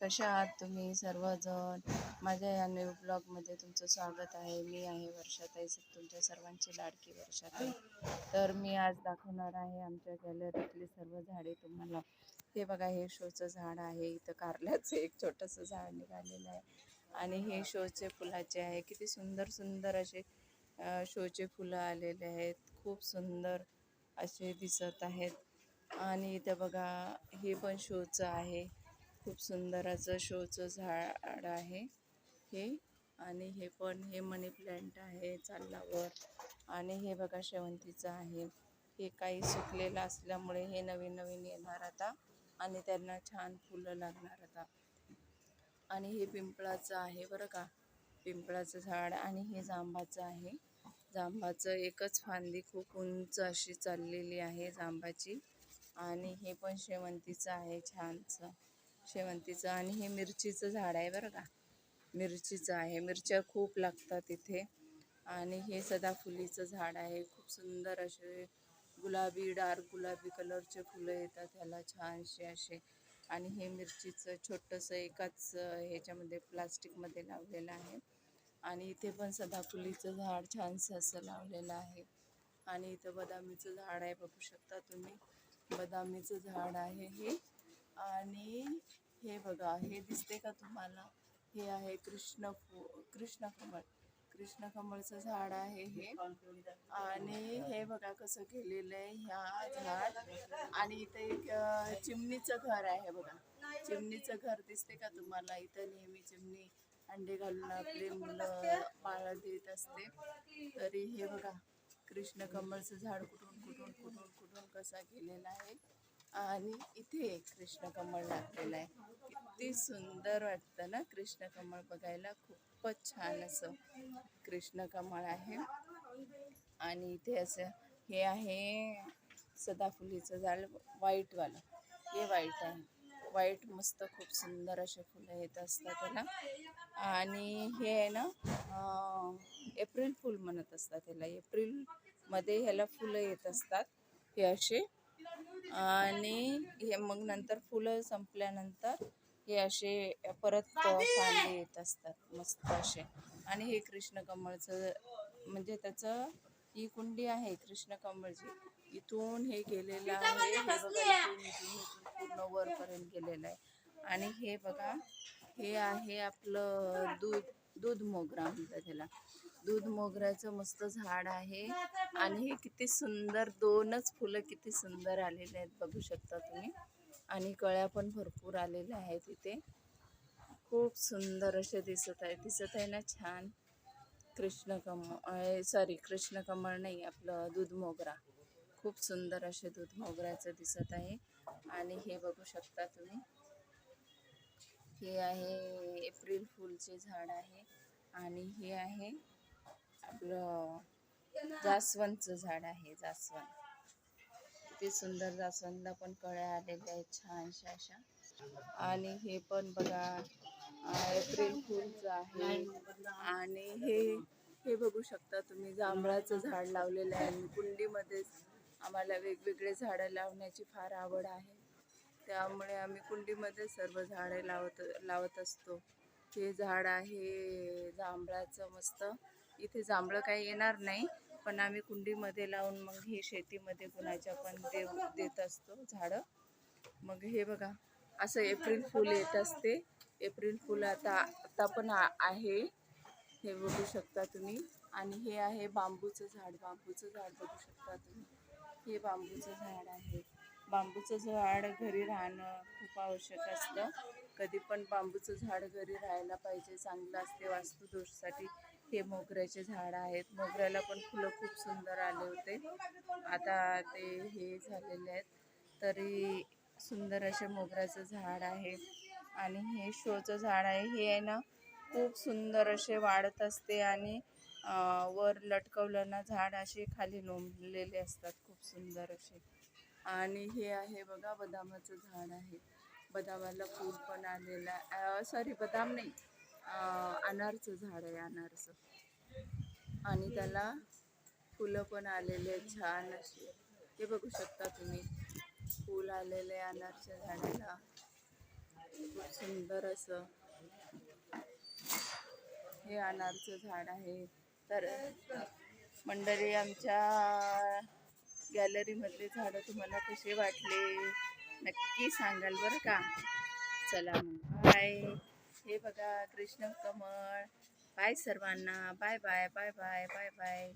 कशा आहात तुम्ही सर्वजण? माझ्या या न्यू ब्लॉगमध्ये तुमचं स्वागत आहे. मी आहे वर्षाताई तुमच्या सर्वांची लाडकी वर्षाताई तर मी आज दाखवणार आहे आमच्या गॅलरीतली सर्व झाडे तुम्हाला. हे बघा हे शोचं झाड आहे. इथं कारल्याचं एक छोटंसं झाड निघालेलं आहे. आणि हे शोचे फुलाचे आहे. किती सुंदर सुंदर असे शोचे फुलं आलेले आहेत. खूप सुंदर असे दिसत आहेत. आणि इथं बघा हे पण शोचं आहे. खूप सुंदर असं शोचं झाड आहे हे. आणि हे पण हे मनी प्लॅन्ट आहे चालल्यावर. आणि हे बघा शेवंतीचं आहे. हे काही सुकलेलं असल्यामुळे हे नवीन नवीन येणार आता. आणि त्यांना छान फुलं लागणार आता. आणि हे पिंपळाचं आहे बरं का. पिंपळाचं झाड आणि हे जांबाचं आहे. जांबाचं एकच फांदी खूप उंच अशी चाललेली आहे जांबाची. आणि हे पण शेवंतीचं आहे छानसं. शेवंतीचं आणि हे मिरचीचं झाड आहे बरं का. मिरचीचं आहे. मिरच्या खूप लागतात इथे. आणि हे सदाफुलीचं झाड आहे. खूप सुंदर असे गुलाबी डार्क गुलाबी कलरचे फुलं येतात ह्याला छानसे असे. आणि हे मिरचीचं छोटंसं एकाच ह्याच्यामध्ये प्लास्टिकमध्ये लावलेलं आहे. आणि इथे पण सदाफुलीचं झाड छानसं असं लावलेलं आहे. आणि इथं बदामीचं झाड आहे बघू शकता तुम्ही. बदामीचं झाड आहे हे. आणि हे बघा हे दिसते का तुम्हाला? हे आहे कृष्ण फू कृष्ण कमळ कृष्ण कमळचं झाड आहे हे. आणि हे बघा कसं केलेलं आहे ह्या झाड. आणि इथे एक चिमणीचं घर आहे बघा. चिमणीचं घर दिसते का तुम्हाला? इथं नेहमी चिमणी अंडे घालून आपले मुलं बाळ देत असते. तरी हे बघा कृष्ण कमळचं झाड कुठून कुठून कुठून कुठून कसा केलेला आहे? आणि इथे कृष्ण कमळ लागलेलं आहे. किती सुंदर वाटतं ना कृष्ण कमळ बघायला. खूपच छान असं कृष्ण कमळ आहे. आणि इथे असं हे आहे सदाफुलीचं झाड व्हाईटवालं. हे व्हाईट आहे. व्हाईट मस्त खूप सुंदर असे फुलं येत असतात त्याला. आणि हे आहे ना एप्रिल फुल म्हणत असतात त्याला. एप्रिलमध्ये ह्याला फुलं येत असतात. हे असे आणि हे मग नंतर फुलं संपल्यानंतर हे असे परत फांदे येत असतात मस्त असे. आणि हे कृष्ण कमळचं म्हणजे त्याचं ही कुंडी आहे कृष्ण कमळची इथून हे गेलेलं आहे हे बघा पूर्ण वरपर्यंत गेलेलं आहे. आणि हे बघा हे आहे आपलं दूध. दूध मोगरा म्हणतात त्याला दूध मोगऱ्याचं मस्त झाड आहे. आणि हे किती सुंदर दोनच फुलं किती सुंदर आलेले आहेत बघू शकता तुम्ही. आणि कळ्या पण भरपूर आलेल्या आहेत इथे. खूप सुंदर असे दिसत आहे दिसत आहे ना छान? कृष्ण कमळ सॉरी कृष्ण कमळ नाही आपलं दूध मोगरा. खूप सुंदर असे दूध मोगऱ्याचं दिसत आहे. आणि हे बघू शकता तुम्ही. हे आहे एप्रिल फुलचे झाड आहे आणि हे आहे आपलं जास्वंदचं झाड आहे जास्वंद. किती सुंदर जास्वंदला पण कळ्या आलेल्या आहेत छानशा अशा. आणि हे पण बघा एप्रिल फुलचं आहे. आणि हे हे बघू शकता तुम्ही जांभळाचं झाड लावलेलं आहे. कुंडीमध्येच आम्हाला वेगवेगळे झाडं लावण्याची फार आवड आहे. त्यामुळे आम्ही कुंडीमध्ये सर्व झाडे लावत लावत असतो. हे झाड आहे जांभळाचं मस्त. इथे जांभळं काही येणार नाही पण आम्ही कुंडीमध्ये लावून मग हे शेतीमध्ये कुणाच्या पण देव देत असतो झाडं. मग हे बघा असं एप्रिल फूल येत असते. एप्रिल फूल आता आता पण आहे. हे बघू शकता तुम्ही. आणि हे आहे बांबूचं झाड. बांबूचं झाड बघू शकता तुम्ही. हे बांबूचं झाड आहे. बांबूचं झाड घरी राहणं खूप आवश्यक असतं. कधी पण बांबूचं झाड घरी राहायला पाहिजे चांगलं असते वास्तुदोषसाठी. हे मोगऱ्याचे झाड आहेत. मोगऱ्याला पण फुलं खूप सुंदर आले होते. आता ते हे झालेले आहेत. तरी सुंदर असे मोगऱ्याचं झाड आहे. आणि हे शोचं झाड आहे. हे आहे ना खूप सुंदर असे वाढत असते आणि वर लटकवलं ना झाड असे खाली लोंबलेले असतात. खूप सुंदर असे. आणि हे आहे बघा बदामाचं झाड आहे. बदामाला फूल पण आलेला सॉरी बदाम नाही अनारचं झाड आहे अनारचं. आणि त्याला फुलं पण आलेले आहेत छान असे हे बघू शकता तुम्ही फूल आलेले आहे अनारच्या झाडाला. खूप सुंदर असं. हे अनारचं झाड आहे. तर मंडळी आमच्या गॅलरीमधले झाडं तुम्हाला कसे वाटले? नक्की सांगाल बरं का? चला मग. बाय हे बघा कृष्ण कमळ. बाय सर्वांना. Bye bye bye bye bye bye